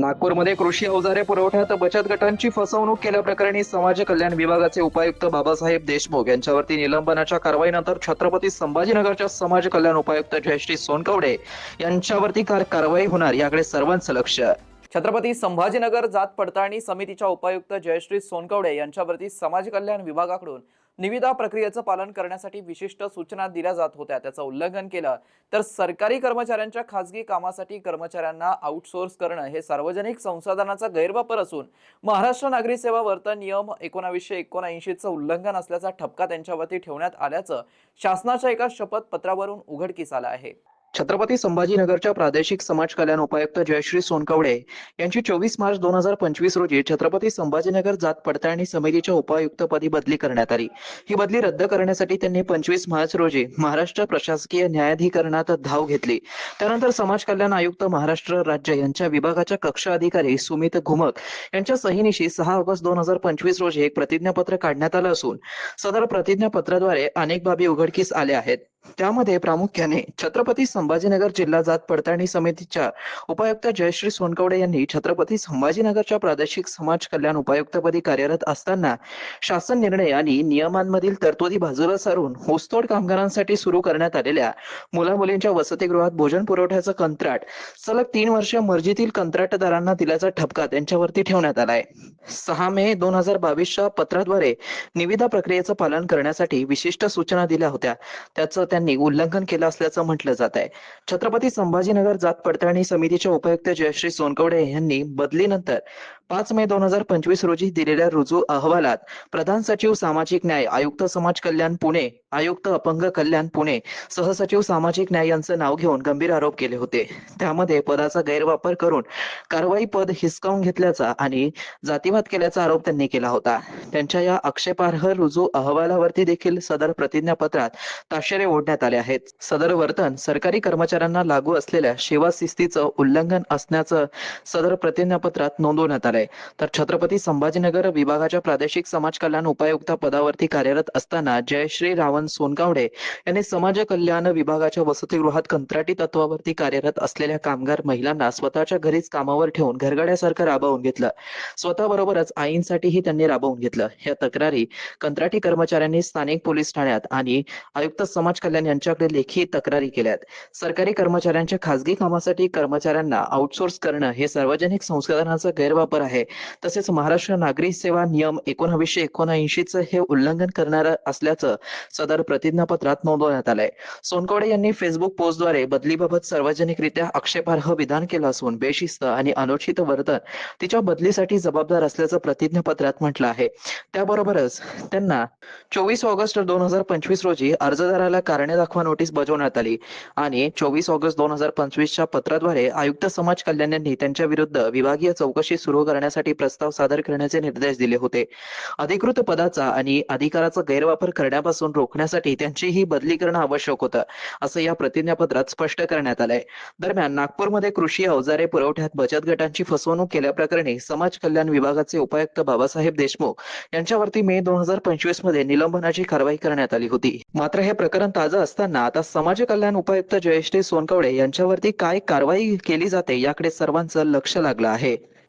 नागपूरमध्ये कृषी अवजारे पुरवठ्यात बचत गटांची फसवणूक केल्याप्रकरणी समाज कल्याण विभागाचे उपायुक्त बाबासाहेब देशमुख यांच्यावरती निलंबनाच्या कारवाईनंतर छत्रपती संभाजीनगरच्या समाज कल्याण उपायुक्त जयश्री सोनकवडे यांच्यावरती कार कारवाई होणार याकडे सर्वांचं लक्ष. छत्रपती संभाजीनगर जात पडताळणी समितीच्या उपायुक्त जयश्री सोनकवडे यांच्यावरती समाज कल्याण विभागाकडून निविदा प्रक्रियेचं पालन करण्यासाठी विशिष्ट सूचना दिल्या जात होत्या. त्याचं उल्लंघन केलं. तर सरकारी कर्मचाऱ्यांच्या खासगी कामासाठी कर्मचाऱ्यांना आउटसोर्स करणं हे सार्वजनिक संसाधनाचा गैरवापर असून महाराष्ट्र नागरी सेवा वर्तन नियम एकोणावीसशे एकोणऐंशीचं उल्लंघन असल्याचा ठपका त्यांच्यावरती ठेवण्यात आल्याचं शासनाच्या एका शपथपत्रावरून उघडकीस आलं आहे. छत्रपती संभाजीनगरच्या प्रादेशिक समाज कल्याण उपायुक्त जयश्री सोनकवडे यांची चोवीस मार्च दोन हजार पंचवीस रोजी छत्रपती संभाजीनगर जात पडताळणी समितीच्या उपायुक्तपदी बदली करण्यात आली. ही बदली रद्द करण्यासाठी त्यांनी पंचवीस मार्च रोजी महाराष्ट्र प्रशासकीय न्यायाधिकरणात धाव घेतली. त्यानंतर समाज कल्याण आयुक्त महाराष्ट्र राज्य यांच्या विभागाच्या कक्ष अधिकारी सुमित घुमक यांच्या सहीनिशी सहा ऑगस्ट दोन हजार पंचवीस रोजी एक प्रतिज्ञापत्र काढण्यात आलं असून सदर प्रतिज्ञापत्राद्वारे अनेक बाबी उघडकीस आल्या आहेत. त्यामध्ये प्रामुख्याने छत्रपती संभाजीनगर जिल्हा जात पडताळणी समितीच्या उपायुक्त जयश्री सोनकवडे यांनी छत्रपती संभाजीनगरच्या प्रादेशिक समाज कल्याण उपायुक्तपदी कार्यरत असताना शासन निर्णय आणि नियमांमधील तरतुदी बाजूला सारून होसतोड कामगारांसाठी सुरू करण्यात आलेल्या मुला मुलींच्या वसतिगृहात भोजन पुरवठ्याचं कंत्राट सलग तीन वर्ष मर्जीतील कंत्राटदारांना दिल्याचा ठपका त्यांच्यावरती ठेवण्यात आलाय. सहा मे दोन हजार बावीसच्या पत्राद्वारे निविदा प्रक्रियेचं पालन करण्यासाठी विशिष्ट सूचना दिल्या होत्या. त्याचं त्यांनी उल्लंघन केलं असल्याचं म्हटलं जात आहे. छत्रपती संभाजीनगर जात पडताळणी समितीच्या उपायुक्त जयश्री सोनकवडे यांनी बदलीनंतर पाच मे दोन हजार पंचवीस रोजी दिलेल्या रुजू अहवालात प्रधान सचिव सामाजिक न्याय आयुक्त समाज कल्याण पुणे आयुक्त अपंग कल्याण पुणे सहसचिव सामाजिक न्याय यांचं नाव घेऊन गंभीर आरोप केले होते. त्यामध्ये पदाचा गैरवापर करून कारवाई पद हिसकावून घेतल्याचा आणि जातीवाद केल्याचा आरोप त्यांनी केला होता. त्यांच्या या आक्षेपार्ह रुजू अहवालावरती देखील सदर प्रतिज्ञापत्रात ताशेरे ओढण्यात आले आहेत. सदर वर्तन सरकारी कर्मचाऱ्यांना लागू असलेल्या सेवा शिस्तीचं उल्लंघन असण्याचं सदर प्रतिज्ञापत्रात नोंदवण्यात आलं आहे. तर छत्रपती संभाजीनगर विभागाच्या प्रादेशिक समाज कल्याण उपायुक्त पदावरती कार्यरत असताना जयश्री रावण सोनकावडे यांनी समाज कल्याण विभागाच्या वसतिगृहात कंत्राटी तत्वावरती कार्यरत असलेल्या कामगार महिलांना स्वतःच्या घरीच कामावर ठेवून घरगड्यासारखं राबवून घेतलं. स्वतःबरोबरच आईंसाठीही त्यांनी राबवून घेतलं. या तक्रारी कंत्राटी कर्मचाऱ्यांनी स्थानिक पोलीस ठाण्यात आणि आयुक्त समाज कल्याण यांच्याकडे लेखी तक्रारी केल्यात. सरकारी कर्मचाऱ्यांच्या खासगी कामासाठी कर्मचाऱ्यांना आउटसोर्स करणं हे सार्वजनिक संसाधनाचा गैरवापर आहे. तसेच महाराष्ट्र नागरी सेवा नियम एकोणावीसशे एकोणऐंशीचं हे उल्लंघन करणार असल्याचं सदर प्रतिज्ञापत्रात नोंदवण्यात आलंय. सोनकवडे यांनी फेसबुक पोस्टद्वारे बदलीबाबत सार्वजनिकरित्या आक्षेपार्ह विधान केलं असून बेशिस्त आणि अनुचित वर्तन तिच्या बदलीसाठी जबाबदार असल्याचं प्रतिज्ञापत्रात म्हटलं आहे. त्याबरोबरच त्यांना चोवीस ऑगस्ट दोन हजार पंचवीस रोजी अर्जदाराला कारणे दाखवा नोटीस बजावण्यात आली आणि चोवीस ऑगस्ट दोन हजार पंचवीसच्या पत्राद्वारे आयुक्त समाज कल्याण यांनी त्यांच्या विरुद्ध विभागीय चौकशी सुरू करण्यासाठी प्रस्ताव सादर करण्याचे निर्देश दिले होते. अधिकृत पदाचा आणि अधिकाराचा गैरवापर करण्यापासून रोखण्यासाठी त्यांची ही बदली करणं आवश्यक होतं असं या प्रतिज्ञापत्रात स्पष्ट करण्यात आलंय. दरम्यान नागपूरमध्ये कृषी अवजारे पुरवठ्यात बचत गटांची फसवणूक केल्याप्रकरणी समाज कल्याण विभागाचे उपायुक्त बाबासाहेब देशमुख यांच्यावरती मे दोन हजार पंचवीसमध्ये निलंबनाची कारवाई करण्यात आली होती. मात्र हे प्रकरण ताजं असताना आता समाज कल्याण उपायुक्त जयश्री सोनकवडे यांच्यावरती काय कारवाई केली जाते याकडे सर्वांचं लक्ष लागलं आहे.